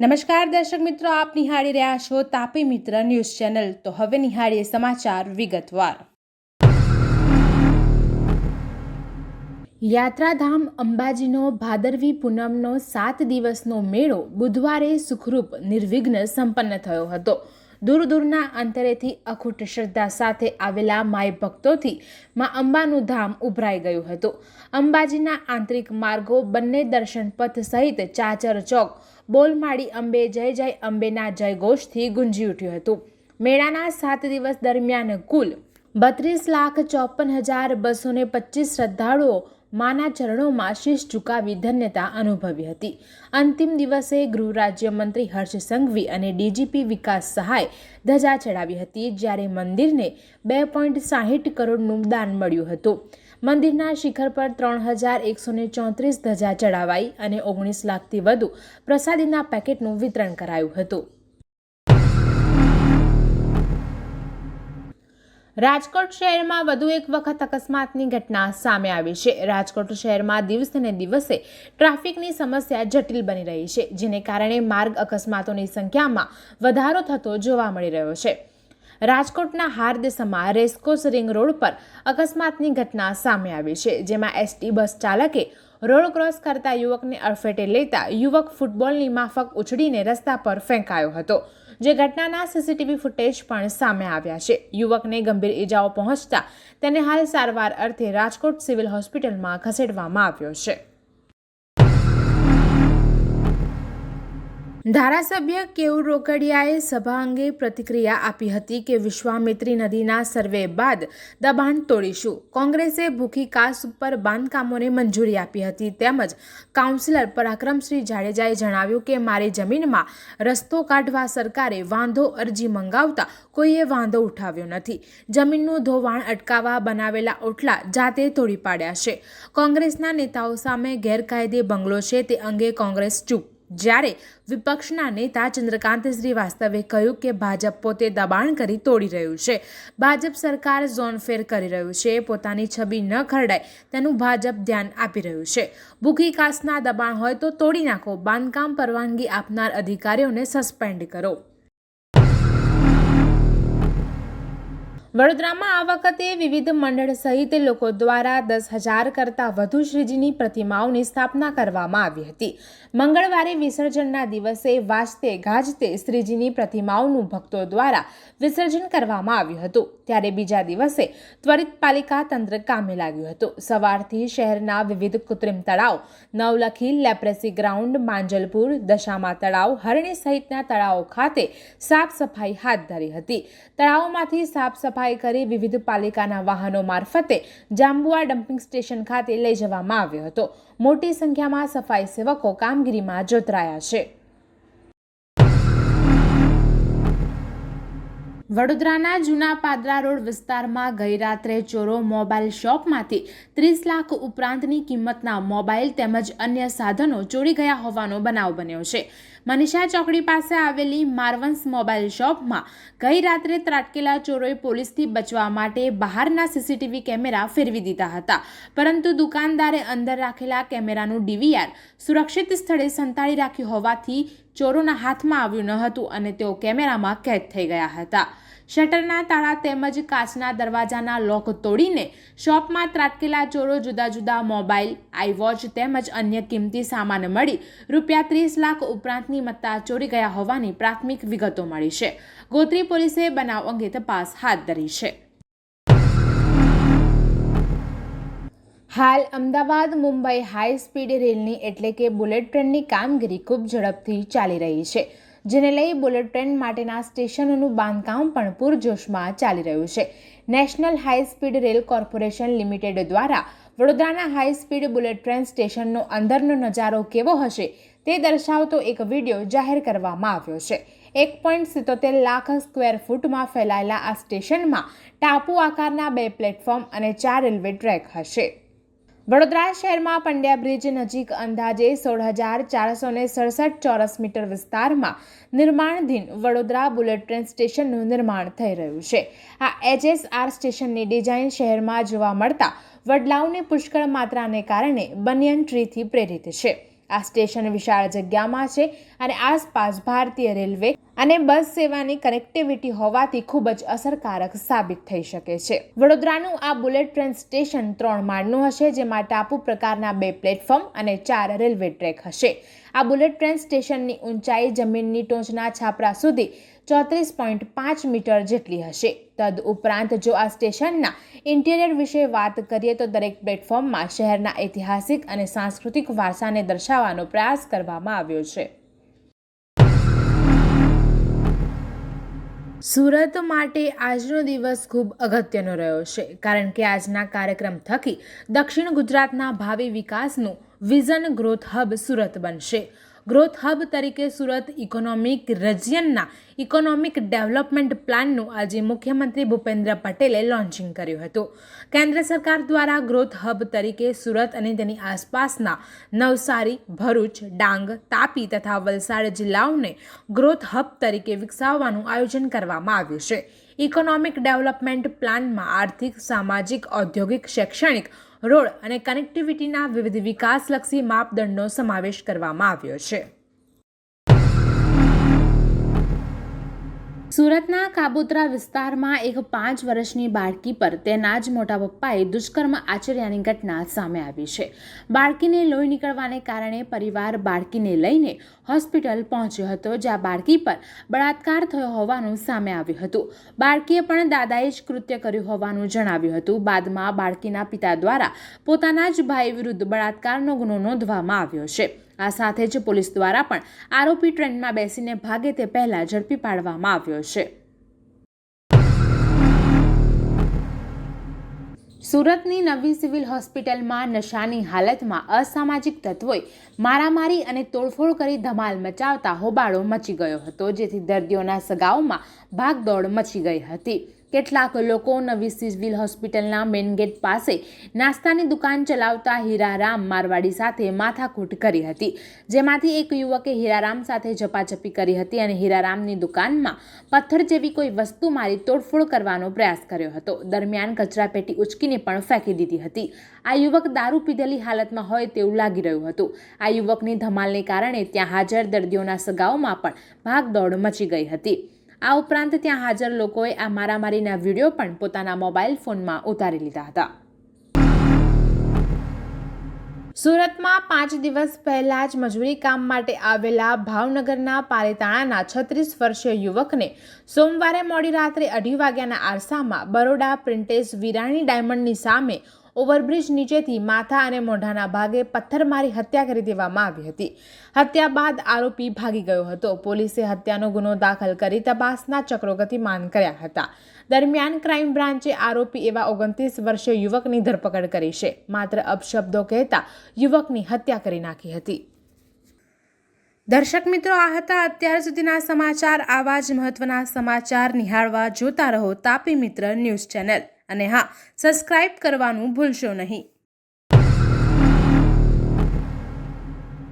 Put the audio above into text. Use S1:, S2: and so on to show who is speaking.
S1: નમસ્કાર દર્શક મિત્રો, આપ નિહાળી રહ્યા છો તાપી મિત્ર ન્યૂઝ ચેનલ. તો હવે નિહાળીએ સમાચાર વિગતવાર. યાત્રાધામ અંબાજીનો ભાદરવી પૂનમનો સાત દિવસનો મેળો બુધવારે સુખરૂપ, નિર્વિઘ્ન સંપન્ન થયો હતો. દૂર દૂરના અંતરેથી અખૂટ શ્રદ્ધા સાથે આવેલા માય ભક્તોથી માં અંબાનું ધામ ઉભરાઈ ગયું હતું. અંબાજીના આંતરિક માર્ગો બંને દર્શન પથ સહિત ચાચર ચોક બોલમાળી અંબે જય જય અંબેના જયઘોષથી ગુંજી ઉઠ્યું હતું. મેળાના સાત દિવસ દરમિયાન કુલ બત્રીસ લાખ ચોપન હજાર બસો ને પચીસ શ્રદ્ધાળુઓ માના ચરણોમાં શીશ ઝુકાવી ધન્યતા અનુભવી હતી. અંતિમ દિવસે ગૃહ રાજ્યમંત્રી હર્ષ સંઘવી અને ડીજીપી વિકાસ સહાય ધજા ચડાવી હતી, જ્યારે મંદિરને બે પોઈન્ટ સાહીઠ કરોડનું દાન મળ્યું હતું. મંદિરના શિખર પર ત્રણ હજાર એકસો ને ચોત્રીસ ધજા ચડાવાઈ અને ઓગણીસ લાખથી વધુ પ્રસાદીના પેકેટનું વિતરણ કરાયું હતું. રાજકોટ શહેરમાં વધુ એક વખત અકસ્માતની ઘટના સામે આવી છે. રાજકોટ શહેરમાં દિવસે દિવસે ટ્રાફિકની સમસ્યા જટિલ બની રહી છે, જેને કારણે માર્ગ અકસ્માતોની સંખ્યામાં વધારો થતો જોવા મળી રહ્યો છે. રાજકોટના હાર્દસમાં રેસ્કોસ રિંગ રોડ પર અકસ્માતની ઘટના સામે આવી છે, જેમાં એસટી બસ ચાલકે રોડ ક્રોસ કરતા યુવકને અડફેટે લેતા યુવક ફૂટબોલની માફક ઉછળીને રસ્તા પર ફેંકાયો હતો, જે ઘટનાના સીસીટીવી ફૂટેજ પણ સામે આવ્યા છે. યુવકને ગંભીર ઈજાઓ પહોંચતા તેને હાલ સારવાર અર્થે રાજકોટ સિવિલ હોસ્પિટલમાં ખસેડવામાં આવ્યો છે. ધારાસભ્ય કેવું રોકડિયાએ સભા અંગે પ્રતિક્રિયા આપી હતી કે વિશ્વામિત્રી નદીના સર્વે બાદ દબાણ તોડીશું. કોંગ્રેસે ભૂખી કાસ ઉપર બાંધકામોને મંજૂરી આપી હતી તેમજ કાઉન્સિલર પરાક્રમશ્રી જાડેજાએ જણાવ્યું કે મારી જમીનમાં રસ્તો કાઢવા સરકારે વાંધો અરજી મંગાવતા કોઈએ વાંધો ઉઠાવ્યો નથી. જમીનનું ધોવાણ અટકાવવા બનાવેલા ઓટલા જાતે તોડી પાડ્યા છે. કોંગ્રેસના નેતાઓ સામે ગેરકાયદે બંગલો છે તે અંગે કોંગ્રેસ ચૂપ જ્યારે વિપક્ષના નેતા ચંદ્રકાંત શ્રીવાસ્તવે કહ્યું કે ભાજપ પોતે દબાણ કરી તોડી રહ્યું છે. ભાજપ સરકાર ઝોન ફેર કરી રહ્યું છે. પોતાની છબી ન ખરડાય તેનું ભાજપ ધ્યાન આપી રહ્યું છે. ભૂખી કાસના દબાણ હોય તો તોડી નાખો. બાંધકામ પરવાનગી આપનાર અધિકારીઓને સસ્પેન્ડ કરો. વડોદરામાં આ વખતે વિવિધ મંડળ સહિત લોકો દ્વારા દસ હજાર કરતાં વધુ શ્રીજીની પ્રતિમાઓની સ્થાપના કરવામાં આવી હતી. મંગળવારે વિસર્જનના દિવસે વાજતે ગાજતે શ્રીજીની પ્રતિમાઓનું ભક્તો દ્વારા વિસર્જન કરવામાં આવ્યું હતું. ત્યારે બીજા દિવસે ત્વરિત પાલિકા તંત્ર કામે લાગ્યું હતું. સવારથી શહેરના વિવિધ કૃત્રિમ તળાવ, નવલખી, લેપ્રેસી ગ્રાઉન્ડ, માંજલપુર, દશામા તળાવ, હરણી સહિતના તળાવો ખાતે સાફ સફાઈ હાથ ધરી હતી. તળાવોમાંથી સાફ સફાઈ સફાઈ કરી વિવિધ પાલિકાના વાહનો મારફતે જાંબુઆ ડમ્પિંગ સ્ટેશન ખાતે લઈ જવામાં આવ્યો હતો. મોટી સંખ્યામાં સફાઈ સેવકો કામગીરીમાં જોતરાયા છે. વડોદરાના જૂના પાદરા રોડ વિસ્તારમાં ગઈ રાત્રે ચોરો મોબાઈલ શોપમાંથી ત્રીસ લાખ ઉપરાંતની કિંમતના મોબાઈલ તેમજ અન્ય સાધનો ચોરી ગયા હોવાનો બનાવ બન્યો છે. મનીષા ચોકડી પાસે આવેલી માર્વન્સ મોબાઈલ શોપમાં ગઈ રાત્રે ત્રાટકેલા ચોરોએ પોલીસથી બચવા માટે બહારના સીસીટીવી કેમેરા ફેરવી દીધા હતા. પરંતુ દુકાનદારે અંદર રાખેલા કેમેરાનું ડીવીઆર સુરક્ષિત સ્થળે સંતાડી રાખ્યું હોવાથી ચોરોના હાથમાં આવ્યું ન હતું અને તેઓ કેમેરામાં કેદ થઈ ગયા હતા. શટરના તાળા તેમજ કાચના દરવાજાના લોક તોડીને શોપમાં ત્રાટકેલા ચોરો જુદા જુદા મોબાઈલ, આઈવોચ તેમજ અન્ય કિંમતી સામાન મળી રૂપિયા ત્રીસ લાખ ઉપરાંતની મત્તા ચોરી ગયા હોવાની પ્રાથમિક વિગતો મળી છે. ગોત્રી પોલીસે બનાવ અંગે તપાસ હાથ ધરી છે. હાલ અમદાવાદ મુંબઈ હાઈ સ્પીડ રેલની એટલે કે બુલેટ ટ્રેનની કામગીરી ખૂબ ઝડપથી ચાલી રહી છે. જેને લઈ બુલેટ ટ્રેન માટેના સ્ટેશનોનું બાંધકામ પણ પૂરજોશમાં ચાલી રહ્યું છે. National high speed rail corporation limited દ્વારા વડોદરાના હાઈ સ્પીડ બુલેટ ટ્રેન સ્ટેશનનો અંદરનો નજારો કેવો હશે તે દર્શાવતો એક વીડિયો જાહેર કરવામાં આવ્યો છે. એક પોઈન્ટ સિત્તોતેર લાખ સ્ક્વેર ફૂટમાં ફેલાયેલા આ સ્ટેશનમાં ટાપુ આકારના બે પ્લેટફોર્મ અને ચાર રેલવે ટ્રેક હશે. વડોદરા શહેરમાં પંડ્યા બ્રિજ નજીક અંદાજે સોળ હજાર ચારસો ને સડસઠ ચોરસ મીટર વિસ્તારમાં નિર્માણધીન વડોદરા બુલેટ ટ્રેન સ્ટેશનનું નિર્માણ થઈ રહ્યું છે. આ એચએસઆર સ્ટેશનની ડિઝાઇન શહેરમાં જોવા મળતા વડલાઓની પુષ્કળ માત્રાને કારણે બનિયન ટ્રીથી પ્રેરિત છે. આ સ્ટેશન વિશાળ જગ્યામાં છે અને આસપાસ ભારતીય રેલવે અને બસ સેવાની કનેક્ટિવિટી હોવાથી ખૂબ જ અસરકારક સાબિત થઈ શકે છે. વડોદરાનું આ બુલેટ ટ્રેન સ્ટેશન ત્રણ માળનું હશે, જેમાં ટાપુ પ્રકારના બે પ્લેટફોર્મ અને ચાર રેલવે ટ્રેક હશે. આ બુલેટ ટ્રેન સ્ટેશનની ઊંચાઈ જમીનની ટોચના છાપરા સુધી ચોત્રીસ પોઈન્ટ પાંચ મીટર જેટલી હશે. તદ ઉપરાંત જો આ સ્ટેશનના ઇન્ટિરિયર વિશે વાત કરીએ તો દરેક પ્લેટફોર્મમાં શહેરના ઐતિહાસિક અને સાંસ્કૃતિક વારસાને દર્શાવવાનો પ્રયાસ કરવામાં આવ્યો છે. સુરત માટે આજનો દિવસ ખૂબ અગત્યનો રહ્યો છે, કારણ કે આજના કાર્યક્રમ થકી દક્ષિણ ગુજરાતના ભાવિ વિકાસનું વિઝન ગ્રોથ હબ સુરત બનશે. ગ્રોથ હબ તરીકે સુરત ઇકોનોમિક રજિયનના ઇકોનોમિક ડેવલપમેન્ટ પ્લાનનું આજે મુખ્યમંત્રી ભૂપેન્દ્ર પટેલે લોન્ચિંગ કર્યું હતું. કેન્દ્ર સરકાર દ્વારા ગ્રોથ હબ તરીકે સુરત અને તેની આસપાસના નવસારી, ભરૂચ, ડાંગ, તાપી તથા વલસાડ જિલ્લાઓને ગ્રોથ હબ તરીકે વિકસાવવાનું આયોજન કરવામાં આવ્યું છે. ઇકોનોમિક ડેવલપમેન્ટ પ્લાનમાં આર્થિક, સામાજિક, ઔદ્યોગિક, શૈક્ષણિક રોડ અને કનેક્ટિવિટીના વિવિધ વિકાસલક્ષી માપદંડનો સમાવેશ કરવામાં આવ્યો છે. સુરતના કાબોત્રા વિસ્તારમાં એક પાંચ વર્ષની બાળકી પર તેના જ મોટા પપ્પાએ દુષ્કર્મ આચર્યાની ઘટના સામે આવી છે. બાળકીને લોહી નીકળવાને કારણે પરિવાર બાળકીને લઈને હોસ્પિટલ પહોંચ્યો હતો, જ્યાં બાળકી પર બળાત્કાર થયો હોવાનું સામે આવ્યું હતું. બાળકીએ પણ દાદાએ જ કૃત્ય કર્યું હોવાનું જણાવ્યું હતું. બાદમાં બાળકીના પિતા દ્વારા પોતાના જ ભાઈ વિરુદ્ધ બળાત્કારનો ગુનો નોંધવામાં આવ્યો છે. આ સાથે જ પોલીસ દ્વારા પણ આરોપી ટ્રેનમાં બેસીને ભાગે તે પહેલા ઝડપી પાડવામાં આવ્યો છે. સુરતની નવી સિવિલ હોસ્પિટલમાં નશાની હાલતમાં અસામાજિક તત્વોએ મારામારી અને તોડફોડ કરી ધમાલ મચાવતા હોબાળો મચી ગયો હતો, જેથી દર્દીઓના સગાઓમાં ભાગદોડ મચી ગઈ હતી. કેટલાક લોકો નવી સિવિલ હોસ્પિટલના મેઇન ગેટ પાસે નાસ્તાની દુકાન ચલાવતા હીરારામ મારવાડી સાથે માથાકૂટ કરી હતી. જેમાંથી એક યુવકે હીરારામ સાથે ઝપાઝપી કરી હતી અને હીરારામની દુકાનમાં પથ્થર જેવી કોઈ વસ્તુ મારી તોડફોડ કરવાનો પ્રયાસ કર્યો હતો. દરમિયાન કચરાપેટી ઉચકીને પણ ફેંકી દીધી હતી. આ યુવક દારૂ પીધેલી હાલતમાં હોય તેવું લાગી રહ્યું હતું. આ યુવકની ધમાલને કારણે ત્યાં હાજર દર્દીઓના સગાઓમાં પણ ભાગદોડ મચી ગઈ હતી. આ ઉપરાંત ત્યાં હાજર લોકોએ આ મારામારીના વીડિયો પણ પોતાના મોબાઈલ ફોનમાં ઉતારી લીધા હતા. સુરતમાં પાંચ દિવસ પહેલા જ મજૂરી કામ માટે આવેલા ભાવનગરના પારેતાણાના છત્રીસ વર્ષીય યુવકને સોમવારે મોડી રાત્રે અઢી વાગ્યાના આરસામાં બરોડા પ્રિન્ટેસ વિરાણી ડાયમંડની સામે ઓવરબ્રિજ નીચેથી માથા અને મોઢાના ભાગે પથ્થર મારી હત્યા કરી દેવામાં આવી હતી. હત્યા બાદ આરોપી ભાગી ગયો હતો. પોલીસે હત્યાનો ગુનો દાખલ કરી તપાસના ચક્રો ગતિમાન કર્યા હતા. દરમિયાન ક્રાઇમ બ્રાન્ચે આરોપી એવા ઓગણત્રીસ વર્ષીય યુવકની ધરપકડ કરી છે. માત્ર અપશબ્દો કહેતા યુવકની હત્યા કરી નાખી હતી. દર્શક મિત્રો, આ હતા અત્યાર સુધીના સમાચાર. આવા જ મહત્વના સમાચાર નિહાળવા જોતા રહો તાપી મિત્ર ન્યૂઝ ચેનલ. અને હા સબસ્ક્રાઇબ કરવાનું ભૂલશો નહીં.